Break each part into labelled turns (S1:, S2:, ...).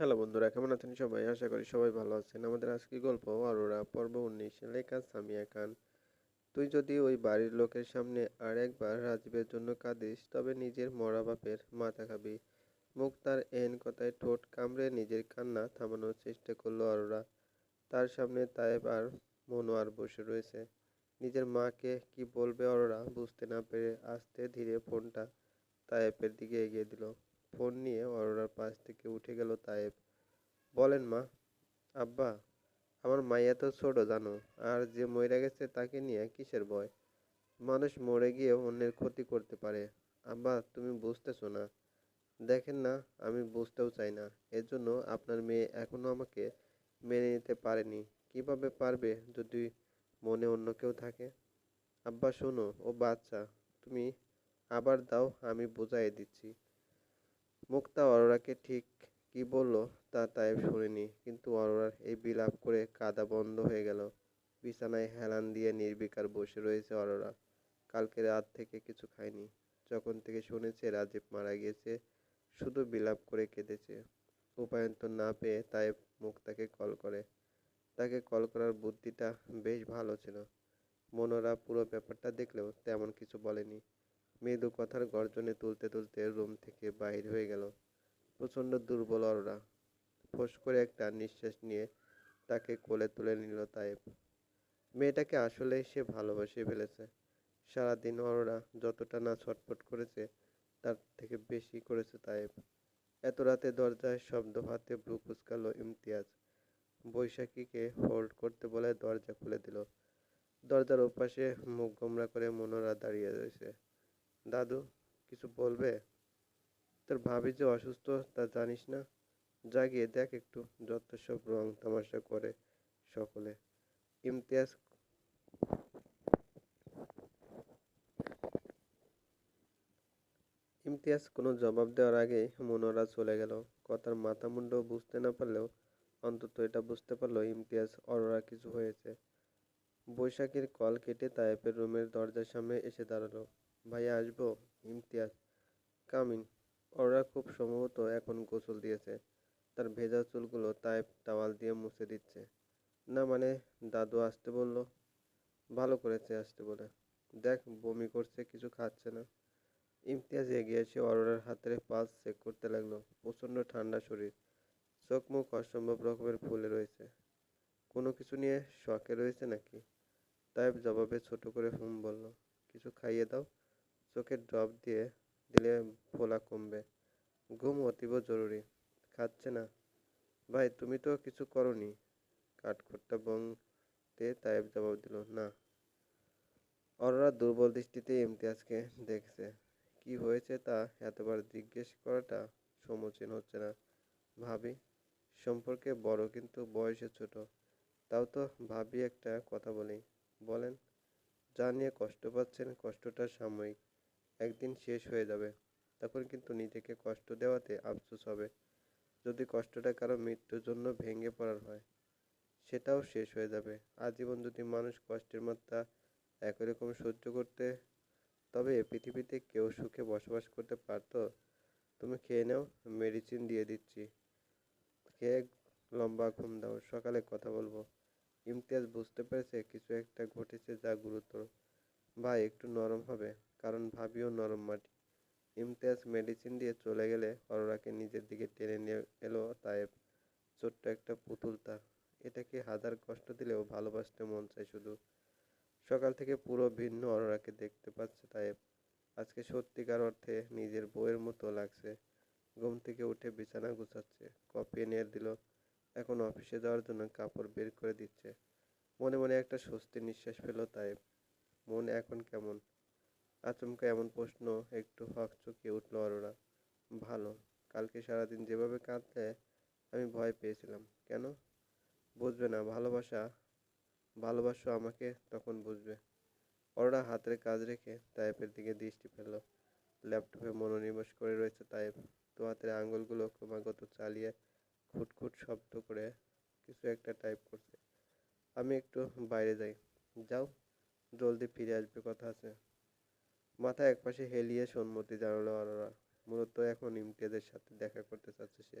S1: Hello বন্ধুরা, কেমন আছেন সবাই? আশা করি সবাই ভালো আছেন। আমাদের আজকের গল্প অরোরা পর্ব উনিশ লেখা সামিয়া খান। তুই যদি ওই বাড়ির লোকের সামনে আর একবার রাজীবের জন্য কাঁদিস, তবে নিজের মরা বাপের মাথা খাবি। মুখ তার এন কথায় ঠোঁট কামড়ে নিজের কান্না থামানোর চেষ্টা করল অরোরা। তার সামনে তায়েব আর মনোয়ার বসে রয়েছে। নিজের মাকে কি বলবে অরোরা বুঝতে না পেরে আস্তে ধীরে ফোনটা তায়েবের দিকে এগিয়ে দিল। ফোন নিয়ে অরোরার পাশ থেকে উঠে গেল তায়েব। বলেন মা, আব্বা, আমার মাইয়া তো ছোট, জানো, আর যে মরে গেছে তাকে নিয়ে কিসের ভয়? মানুষ মরে গিয়ে অন্যের ক্ষতি করতে পারে। আব্বা, তুমি বুঝতেছো না। দেখেন না, আমি বুঝতেও চাই না। এর জন্য আপনার মেয়ে এখনও আমাকে মেনে নিতে পারেনি। কীভাবে পারবে যদি মনে অন্য কেউ থাকে? আব্বা, শোনো, ও বাচ্চা, তুমি আবার দাও, আমি বোঝাই দিচ্ছি। মুক্তা অরোরাকে ঠিক কি বলল তা তাই শুনিনি, কিন্তু অরোরার এই বিলাপ করে কাদা বন্ধ হয়ে গেল। বিছানায় হেলান দিয়ে নির্বিকার বসে রয়েছে অরোরা। কালকে রাত থেকে কিছু খায়নি। যখন থেকে শুনেছে রাজীব মারা গিয়েছে, শুধু বিলাপ করে কেঁদেছে। উপায়ন্তর না পেয়ে তাই মুক্তাকে কল করে। তাকে কল করার বুদ্ধিটা বেশ ভালো ছিল। মনোরা পুরো ব্যাপারটা দেখলেও তেমন কিছু বলেনি। মৃদু কথার গর্জনে তুলতে তুলতে রুম থেকে বাইর হয়ে গেল। প্রচণ্ড দুর্বল অরোরা। ফোঁস করে একটা নিঃশ্বাস নিয়ে তাকে কোলে তুলে নিল তায়েব। মেয়েটাকে আসলেই সে ভালোবাসে ফেলেছে। সারাদিন অরোরা যতটা না ছটফট করেছে, তার থেকে বেশি করেছে তায়েব। এত রাতে দরজায় শব্দ হাতে ব্লু কুচকালো ইমতিয়াজ। বৈশাখীকে হোল্ড করতে বলে দরজা খুলে দিল। দরজার ওপাশে মুখ গোমরা করে মনোরা দাঁড়িয়ে রয়েছে। দাদু, কিছু বলবে? তোর ভাবি যে অসুস্থ, তা জানিস না? জাগিয়ে দেখ একটু, যত সব রং তামাশা করে সকলে। ইমতিয়াজ ইমতিয়াজ কোনো জবাব দেওয়ার আগেই মনোরা চলে গেল। কথার মাথা মুন্ড বুঝতে না পারলেও অন্তত এটা বুঝতে পারল ইমতিয়াজ অরোরা কিছু হয়েছে। বৈশাখীর কল কেটে তায়েবের রুমের দরজার সামনে এসে দাঁড়াল। ভাইয়া আসব, ইমতিয়াজ কামিন। ওরা খুব সম্ভবত এখন গোসল দিয়েছে। তার ভেজা চুলগুলো তাই টাওয়াল দিয়ে মুছে দিচ্ছে। না মানে দাদু আসতে বলল? ভালো করেছে আসতে বলে। দেখ, বমি করছে, কিছু খাচ্ছে না। ইমতিয়াজ এগিয়ে এসে অরোরার হাতের পালস চেক করতে লাগল। প্রচণ্ড ঠান্ডা শরীর। চোখ মুখ অসম্ভব রকমের ফুলে রয়েছে। কোনো কিছু নিয়ে শখে রয়েছে নাকি? তাই জবাবে ছোট করে হুম বলল। কিছু খাইয়ে দাও। চোখে ড্রপ দিয়ে দিলে ফোলা কমবে। ঘুম অতীব জরুরি। খাচ্ছে না। ভাই, তুমি তো কিছু করনি। কাঠখোট্টা বংতে তাইব জবাব দিল, না। অররা দুর্বল দৃষ্টিতে ইমতিয়াজকে দেখছে। কি হয়েছে তা এতবার জিজ্ঞেস করাটা সমীচীন হচ্ছে না। ভাবি, সম্পর্কে বড় কিন্তু বয়সে ছোট। তাও তো ভাবি একটা কথা বলি। বলেন, যা নিয়ে কষ্ট পাচ্ছেন কষ্টটা সাময়িক। একদিন শেষ হয়ে যাবে। তখন কিন্তু নিজেকে কষ্ট দেওয়াতে আফসোস হবে। যদি কষ্টটা কারও মৃত্যুর জন্য ভেঙে পড়ার হয়, সেটাও শেষ হয়ে যাবে। আজীবন যদি মানুষ কষ্টের মাত্রা একই রকম সহ্য করতে, তবে পৃথিবীতে কেউ সুখে বসবাস করতে পারতো? তুমি খেয়ে নাও মেডিসিন দিয়ে দিচ্ছি। খেয়ে লম্বা ঘুম দাও, সকালে কথা বলব। ইমতিয়াজ বুঝতে পেরেছে কিছু একটা ঘটেছে যা গুরুতর। ভাই, একটু নরম হবে। কারণ ভাবিও নরম মাটি। ইমতিয়াজ মেডিসিন দিয়ে চলে গেলে অরোরাকে নিজের দিকে টেনে নিয়ে এলো তায়েব। ছোট্ট একটা পুতুল তার। এটাকে হাজার কষ্ট দিলেও ভালোবাসতে মন চায় শুধু। সকাল থেকে পুরো ভিন্ন অরোরাকে দেখতে পাচ্ছে তায়েব। আজকে সত্যিকার অর্থে নিজের বউয়ের মতো লাগছে। ঘুম থেকে উঠে বিছানা গুছাচ্ছে, কফি এনে দিল। এখন অফিসে যাওয়ার জন্য কাপড় বের করে দিচ্ছে। মনে মনে একটা স্বস্তির নিঃশ্বাস ফেলো তায়েব। মন এখন কেমন? আচমকা এমন প্রশ্ন একটু হক চকিয়ে উঠল অরোরা ভালো, কালকে সারাদিন যেভাবে কাঁদলে আমি ভয় পেয়েছিলাম। কেন? বুঝবে না, ভালোবাসা, ভালোবাসো আমাকে, তখন বুঝবে। অরোরা হাতের কাজ রেখে তায়েবের দিকে দৃষ্টি ফেলল। ল্যাপটপে মনোনিবেশ করে রয়েছে তায়েব তো হাতের আঙুলগুলো ক্রমাগত চালিয়ে খুটখুট শব্দ করে কিছু একটা টাইপ করছে। আমি একটু বাইরে যাই। যাও, জলদি ফিরে আসবে, কথা আছে। মাথা একপাশে হেলিয়ে সম্মতি জানালো অরোরা। মূলত এখন ইমতিয়াজের সাথে দেখা করতে চাচ্ছে সে।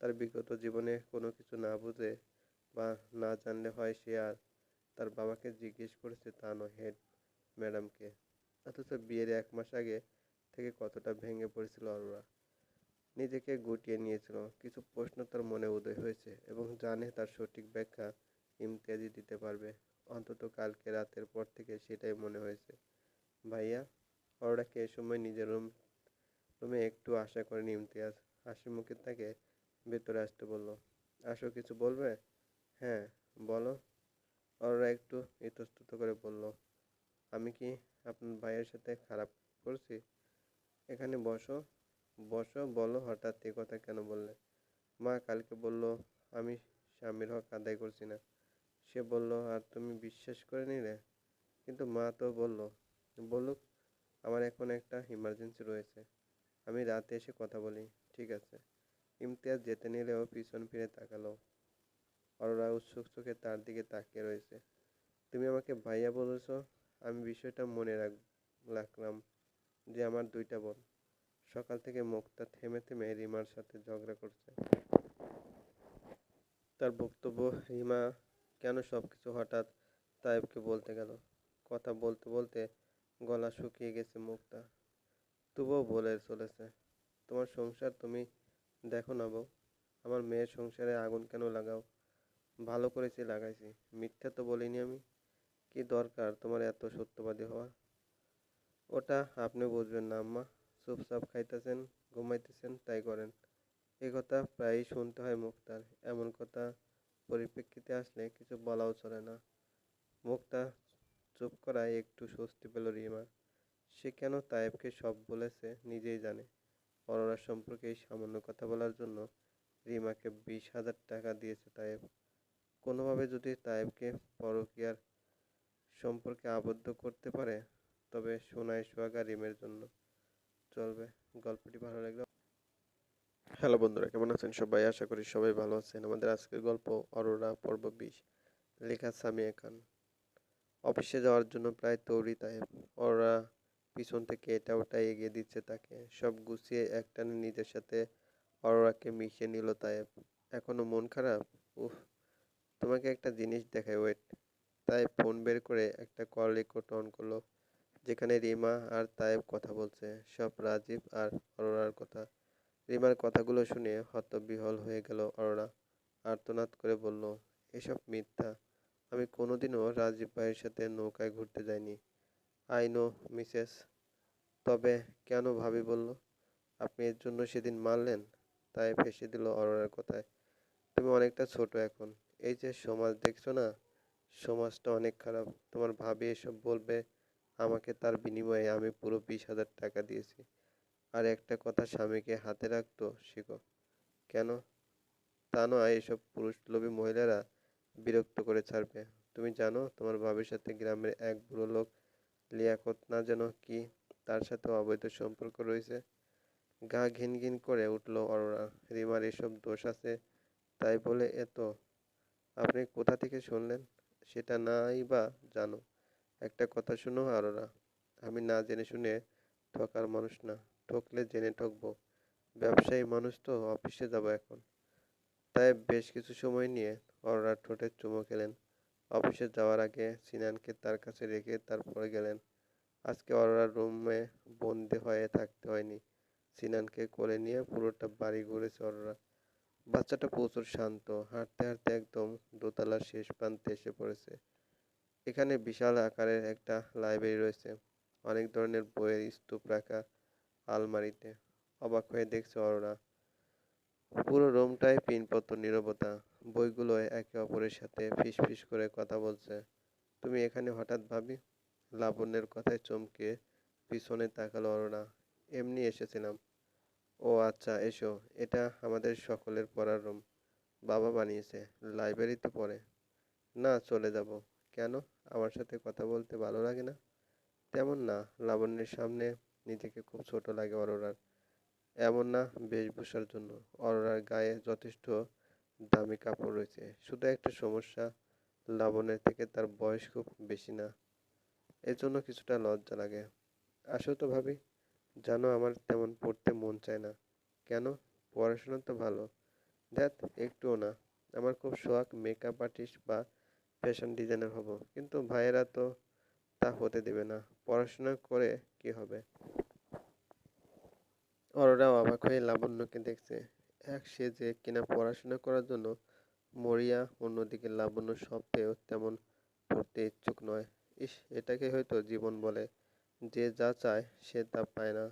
S1: তার বিগত জীবনে কোনো কিছু না বুঝে বা না জানলে হয় সে আর তার বাবাকে জিজ্ঞেস করেছে তা নয় হেড ম্যাডামকে। অথচ বিয়ের এক মাস আগে থেকে কতটা ভেঙে পড়েছিল অরোরা। নিজেকে গুটিয়ে নিয়েছিল। কিছু প্রশ্ন তার মনে উদয় হয়েছে এবং জানে তার সঠিক ব্যাখ্যা ইমতিয়াজি দিতে পারবে। অন্তত কালকে রাতের পর থেকে সেটাই মনে হয়েছে। ভাইয়া অরোরাকে এ সময় নিজের রুম, রুমে একটু আশা করেনি ইমতিয়াজ হাসি মুখে তাকে ভেতরে আসতে বলল, আসো, কিছু বলবে? হ্যাঁ বলো। অরোরা একটু ইতস্তত করে বলল, আমি কি আপনার ভাইয়ের সাথে খারাপ করছি? এখানে বসো। বসো, বলো। হঠাৎ এ কথা কেন বললে? মা কালকে বলল, আমি স্বামীর হক আদায় করছি না। সে বলল, আর তুমি বিশ্বাস করে নিলে? কিন্তু মা তো বলল বলুক, আমার এখন একটা ইমার্জেন্সি রয়েছে। আমি রাতে এসে কথা বলি, ঠিক আছে? ইমতিয়াজ যেতে নিলেও পিছন ফিরে তাকালো। অরোরা উৎসুক চোখে তার দিকে তাকিয়ে রয়েছে। তুমি আমাকে ভাইয়া বলেছ, আমি বিষয়টা মনে রাখ, রাখলাম যে আমার দুইটা বোন। সকাল থেকে মুক্তা থেমে থেমে রিমার সাথে ঝগড়া করছে। তার বক্তব্য, রিমা কেন সব কিছু হঠাৎ তায়েবকে বলতে গেল? কথা বলতে বলতে গলা শুকিয়ে গেছে মুখটা। তবুও বলে চলেছে, তোমার সংসার তুমি দেখো না বউ, আমার মেয়ের সংসারে আগুন কেন লাগাও? ভালো করেছি, লাগাইছি। মিথ্যা তো বলিনি আমি। কি দরকার তোমার এত সত্যবাদী হওয়া? ওটা আপনি বুঝবেন না আম্মা। চুপচাপ খাইতেছেন, ঘুমাইতেছেন, তাই করেন। এ কথা প্রায়ই শুনতে হয় মুক্তার। এমন কথা পরিপ্রেক্ষিতে আসলে কিছু বলাও চলে না। মুক্তা চুপ করায় একটু স্বস্তি পেল রিমা। সে কেন তায়েবকে সব বলেছে নিজেই জানে। অরোরা সম্পর্কে এই সামান্য কথা বলার জন্য রিমাকে বিশ হাজার টাকা দিয়েছে তায়েব। কোনোভাবে যদি তায়েবকে পরকিয়ার সম্পর্কে আবদ্ধ করতে পারে, তবে সোনায় সোহাগা রিমের জন্য চলবে। গল্পটি ভালো লাগলে হ্যালো বন্ধুরা, কেমন আছেন সবাই? আশা করি সবাই ভালো আছেন। আমাদের আজকের গল্প অরোরা পর্ব বিশ। লেখা সামিয়া খান। অফিসে যাওয়ার জন্য প্রায় তৈরি তায়েব অরোরা পিছন থেকে এটা ওটা এগিয়ে দিচ্ছে তাকে। সব গুছিয়ে একটানে নিজের সাথে অরোরাকে মিশিয়ে নিল তায়েব এখনও মন খারাপ? উফ, তোমাকে একটা জিনিস দেখাই, ওয়েট। তাই ফোন বের করে একটা কল রেকর্ড অন করল, যেখানে রিমা আর তায়েব কথা বলছে। সব রাজীব আর অরোরার কথা। রিমার কথাগুলো শুনে হতবিহল হয়ে গেল অরোরা। আর্তনাদ করে বলল, এসব মিথ্যা। আমি কোনোদিনও রাজীব ভাইয়ের সাথে নৌকায় ঘুরতে যাইনি। I know, Mrs. তবে কেন ভাবি বলল, আপনি এর জন্য সেদিন মারলেন? তাই ফেসে দিল অরোরার কথায়। তুমি অনেকটা ছোট এখন। এই যে সমাজ দেখছ না, সমাজটা অনেক খারাপ। তোমার ভাবি এসব বলবে আমাকে তার বিনিময়ে আমি পুরো বিশ হাজার টাকা দিয়েছি। আর একটা কথা স্বামীকে হাতে রাখতো শিখো কেন? তা নয়, এসব পুরুষলোভী মহিলারা বিরক্ত করে ছাড়বে। তুমি জানো, তোমার ভাবির সাথে গ্রামের এক বুড়ো লোক লিয়াকত না যেন কি তার সাথে অবৈধ সম্পর্ক রয়েছে। গা ঘিন ঘিন করে উঠল অরোরা। রিমার এসব দোষ আছে তাই বলে এত আপনি কোথা থেকে শুনলেন? সেটা নাই বা জানো। একটা কথা শুনো অরোরা। আমি না জেনে শুনে ঠকার মানুষ না। ঠকলে জেনে ঠকবো। ব্যবসায়ী মানুষ তো অফিসে যাব এখন। তাই বেশ কিছু সময় নিয়ে অরোরা ঠোঁটে চুমো খেলেন। অফিসে যাওয়ার আগে সিনানকে তার কাছে রেখে তারপরে গেলেন। আজকে অরোরার রুমে বন্দি হয়ে থাকতে হয়নি। সিনানকে কোলে নিয়ে পুরোটা বাড়ি ঘুরেছে অরোরা বাচ্চাটা প্রচুর শান্ত, হাঁটতে হাঁটতে একদম দোতলার শেষ প্রান্তে এসে পড়েছে। এখানে বিশাল আকারের একটা লাইব্রেরি রয়েছে। অনেক ধরনের বইয়ের স্তূপ রাখা আলমারিতে। অবাক হয়ে দেখছে অরোরা পুরো রুমটাই পিনপত্র নীরবতা। বইগুলো একে অপরের সাথে ফিস ফিস করে কথা বলছে। তুমি এখানে হঠাৎ ভাবি? লাবণ্যের কথায় চমকে পিছনে তাকালো অরোরা এমনি এসেছিলাম। ও আচ্ছা এসো। এটা আমাদের সকলের পড়ার রুম। বাবা বানিয়েছে। লাইব্রেরিতে পড়ে। না, চলে যাব। কেন? আমার সাথে কথা বলতে ভালো লাগে না? তেমন না। লাবণ্যের সামনে নিজেকে খুব ছোট লাগে অরোরার এমন না বেশভূষার জন্য। অরোরার গায়ে যথেষ্ট দামি কাপড় রয়েছে। শুধু একটা সমস্যা লাবণ্যের থেকে তার বয়স খুব বেশি না। এজন্য কিছুটা লজ্জা লাগে। আসো তো ভাবি, জানো আমার তেমন পড়তে মন চায় না। কেন? পড়াশোনা তো ভালো। ধ্যাত, একটুও না। আমার খুব শখ মেকআপ আর্টিস্ট বা ফ্যাশন ডিজাইনার হব। কিন্তু ভাইয়েরা তো তা হতে দেবে না। পড়াশোনা করে কি হবে? অরোরা অবাক হয়ে লাবণ্যকে দেখছে। এক সে যে কিনা পড়াশোনা করার জন্য মরিয়া অন্যদিকে লাবণ্য সব পেয়েও তেমন পড়তে ইচ্ছুক নয়। ইস, এটাকে হয়তো জীবন বলে। যে যা চায় সে তা পায় না।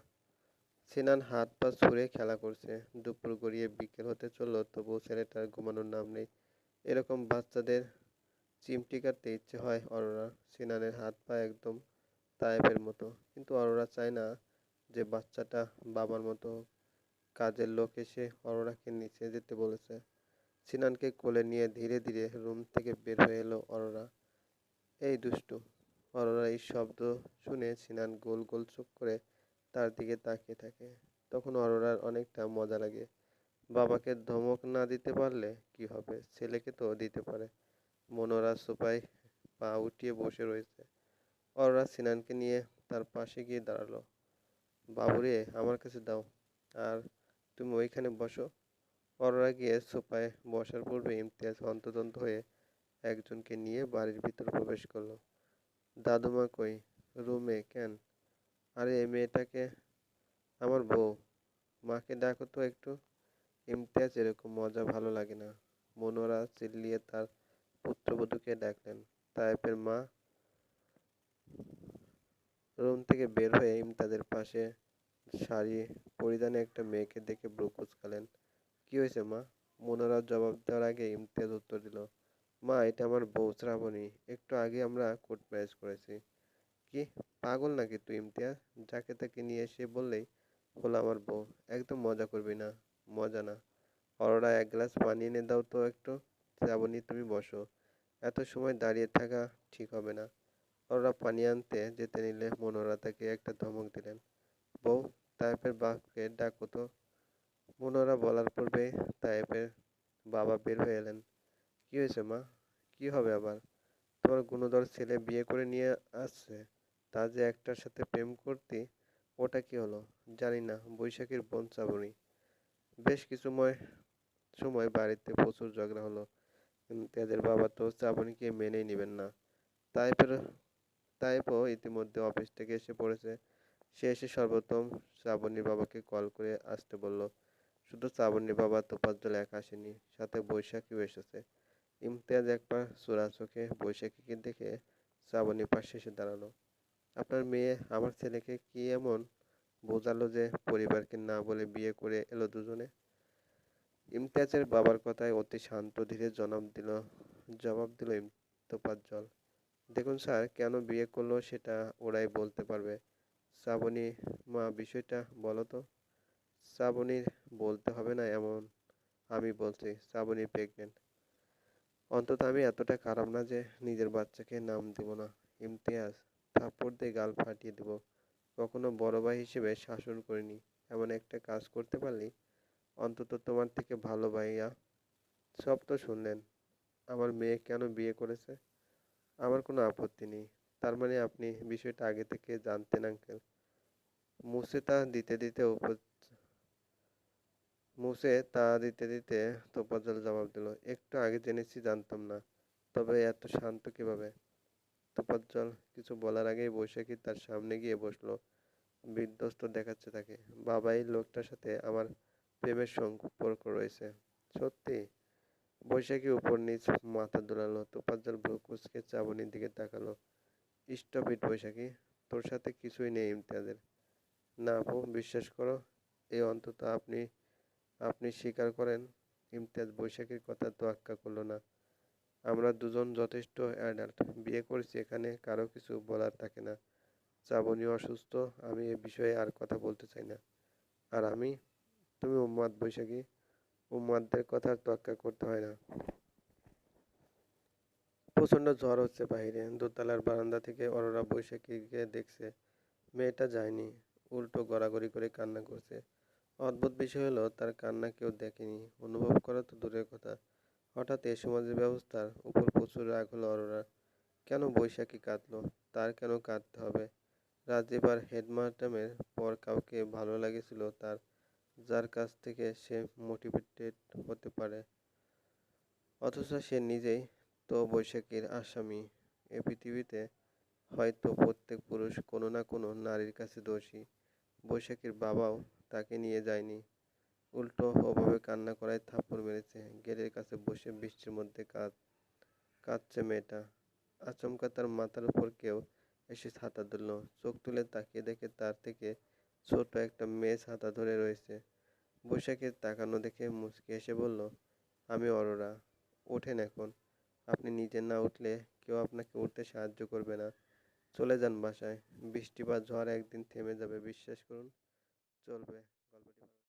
S1: সিনান হাত পা ছুঁড়ে খেলা করছে। দুপুর গড়িয়ে বিকেল হতে চলল, তবুও ছেলেটার ঘুমানোর নাম নেই। এরকম বাচ্চাদের চিমটি কাটতে ইচ্ছে হয় অরোরা। সিনানের হাত পা একদম তায়েবের মতো। কিন্তু অরোরা চায় না যে বাচ্চাটা বাবার মতো কাজের লোক এসে অরোরাকে নিচে যেতে বলেছে। সিনানকে কোলে নিয়ে ধীরে ধীরে রুম থেকে বের হয়ে এলো অরোরা। এই দুষ্টু, অরোরা এই শব্দ শুনে সিনান গোল গোল চোখ করে তার দিকে তাকিয়ে থাকে। তখন অরোরার অনেকটা মজা লাগে। বাবাকে ধমক না দিতে পারলে কি হবে? ছেলেকে তো দিতে পারে। মনোরা সোফায় পা উঠিয়ে বসে রয়েছে। অরোরা সিনানকে নিয়ে তার পাশে গিয়ে দাঁড়াল। বাবুরে, আমার কাছে দাও। আর তুমি ওইখানে বসো। অরোরা গিয়ে সোফায় বসার পূর্বে ইমতিয়াজ হন্তদন্ত হয়ে একজনকে নিয়ে বাড়ির ভিতর প্রবেশ করল। দাদুমা কই? রুমে কেন? আরে, এই মেয়েটাকে আমার বউ। মাকে ডাকো তো একটু। ইমতিয়াজ এরকম মজা ভালো লাগে না। মনোরা চিল্লিয়ে তার পুত্রবধূকে ডাকলেন। তায়েফের মা রুম থেকে বের হয়ে ইমতাজের পাশে শাড়ি পরিধানে একটা মেয়েকে দেখে ব্রু কুচকালেন। কি হয়েছে মা? মনোরা জবাব দেওয়ার আগে ইমতিয়াজ উত্তর দিল, মা, এটা আমার বউ শ্রাবণী। একটু আগে আমরা কোর্ট ম্যারেজ করেছি। কি? পাগল নাকি তুই ইমতিয়াজ? যাকে তাকে নিয়ে এসে বললেই হলো আমার বউ। একদম মজা করবি না, মজা না। অরোরা এক গ্লাস পানি এনে দাও তো একটু। শ্রাবণী, তুমি বসো। এত সময় দাঁড়িয়ে থাকা ঠিক হবে না। অরোরা পানি আনতে যেতে নিলে মনোরা তাকে একটা ধমক দিলেন। বউ তায়েফের বাপকে ডাকো তো। মনোরা বলার পূর্বে তায়েফের বাবা বের হয়ে এলেন। কি হয়েছে মা? কি হবে আবার? তোমার গুণধর ছেলে বিয়ে করে নিয়ে আসছে, তা যে একটার সাথে প্রেম করতি, ওটা কি হলো? জানি না, বৈশাখীর বোন শ্রাবণী বেশ কিছু সময় বাড়িতে প্রচুর ঝগড়া হলো। কিন্তু তাদের বাবা তো চাবনিকে মেনেই নেবেন না। তাইপের তাইপও ইতিমধ্যে অফিস থেকে এসে পড়েছে। সে এসে সর্বপ্রথম শ্রাবণীর বাবাকে কল করে আসতে বলল, শুধু শ্রাবণীর বাবা তোপাজ্জল এক আসেনি, সাথে বৈশাখীও এসেছে। ইমতিয়াজ একবার চোরা চোখে বৈশাখীকে দেখে শ্রাবণীর পাশে এসে দাঁড়াল। আপনার মেয়ে আমার ছেলেকে কি এমন বোঝালো যে পরিবারকে না বলে বিয়ে করে এলো দুজনে? ইমতিয়াজের বাবার কথায় অতি শান্ত ধীরে জবাব দিল জবাব দিল তোপাজ্জল দেখুন স্যার, কেন বিয়ে করল সেটা ওরাই বলতে পারবে। শ্রাবণী, মা, বিষয়টা বলো তো। শ্রাবণীর বলতে হবে না এমন আমি বলছি, শ্রাবণী প্রেগনেন্ট অন্তত আমি এতটা খারাপ না যে নিজের বাচ্চাকে নাম দেব না। ইমতিয়াজ, থাপ্পড় দিয়ে গাল ফাটিয়ে দেব। কখনো বড় ভাই হিসেবে শাসন করিনি। এমন একটা কাজ করতে পারলি? অন্তত তোমার থেকে ভালো ভাইয়া। সব তো শুনলেন। আমার মেয়ে কেন বিয়ে করেছে? আমার কোনো আপত্তি নেই। তার মানে আপনি বিষয়টা আগে থেকে জানতেন, আঙ্কেল। মুছে তা দিতে দিতে উপ- মুছে তা দিতে দিতে তোপাজ্জল জবাব দিল, একটু আগে জেনেছি, জানতাম না। তবে এত শান্ত কীভাবে? তোপাজ্জল কিছু বলার আগেই বৈশাখী তার সামনে গিয়ে বসল। বিধ্বস্ত দেখাচ্ছে তাকে, বাবা, এই লোকটার সাথে আমার প্রেমের সম্পর্ক রয়েছে। সত্যি? বৈশাখী উপর নিচ মাথা দোলালো তোপাজ্জল ভ্রু কুচকে চাবনির দিকে তাকালো। স্টপ ইট বৈশাখী, তোর সাথে কিছুই নেই ইমতিয়াজের। না আপু, বিশ্বাস করো, এই অন্তত আপনি আপনি স্বীকার করেন, ইমতিয়াজ বৈশাখীর কথা তোয়াক্কা করল না। আমরা দুজন যথেষ্ট অ্যাডাল্ট, বিয়ে করেছি এখানে, কারও কিছু বলার থাকে না। শ্রাবণী অসুস্থ, আমি এ বিষয়ে আর কথা বলতে চাই না। আর আমি? তুমি উম্মাদ বৈশাখী উম্মাদদের কথা তোয়াক্কা করতে হয় না। প্রচণ্ড ঝড় হচ্ছে বাইরে দোতলার বারান্দা থেকে অরোরা বৈশাখীকে দেখছে। মেয়েটা যায়নি। উল্টো গড়াগড়ি করে কান্না করছে। অদ্ভুত বিষয় হলো, তার কান্না কেউ দেখেনি। অনুভব করা তো দূরের কথা। হঠাৎ এ সমাজের ব্যবস্থার উপর প্রচুর রাগ হলো অরোরার কেন বৈশাখী কাঁদলো? তার কেন কাঁদতে হবে? রাজীব আর হেডমাস্টামের পর কাউকে ভালো লাগেছিল তার যার কাছ থেকে সে মোটিভেটেড হতে পারে। অথচ সে নিজেই তো বৈশাখীর আসামি। এ পৃথিবীতে হয়তো প্রত্যেক পুরুষ কোনো না কোনো নারীর কাছে দোষী। বৈশাখীর বাবাও তাকে নিয়ে যায়নি। উল্টো ওভাবে কান্না করায় থাপ্পড় মেরেছে। গেটের কাছে বসে বৃষ্টির মধ্যে কাঁদ কাঁদছে মেয়েটা। আচমকা তার মাথার উপর কেউ এসে ছাতা ধরল চোখ তুলে তাকিয়ে দেখে তার থেকে ছোট একটা মেয়ে ছাতা ধরে রয়েছে। বৈশাখীর তাকানো দেখে মুচকি এসে বলল, আমি অরোরা, ওঠেন এখন। আপনি নিজে না উঠলে কেউ আপনাকে উঠতে সাহায্য করবে না। চলে যান বাসায়। বৃষ্টি বা ঝড় একদিন থেমে যাবে, বিশ্বাস করুন, চলবে।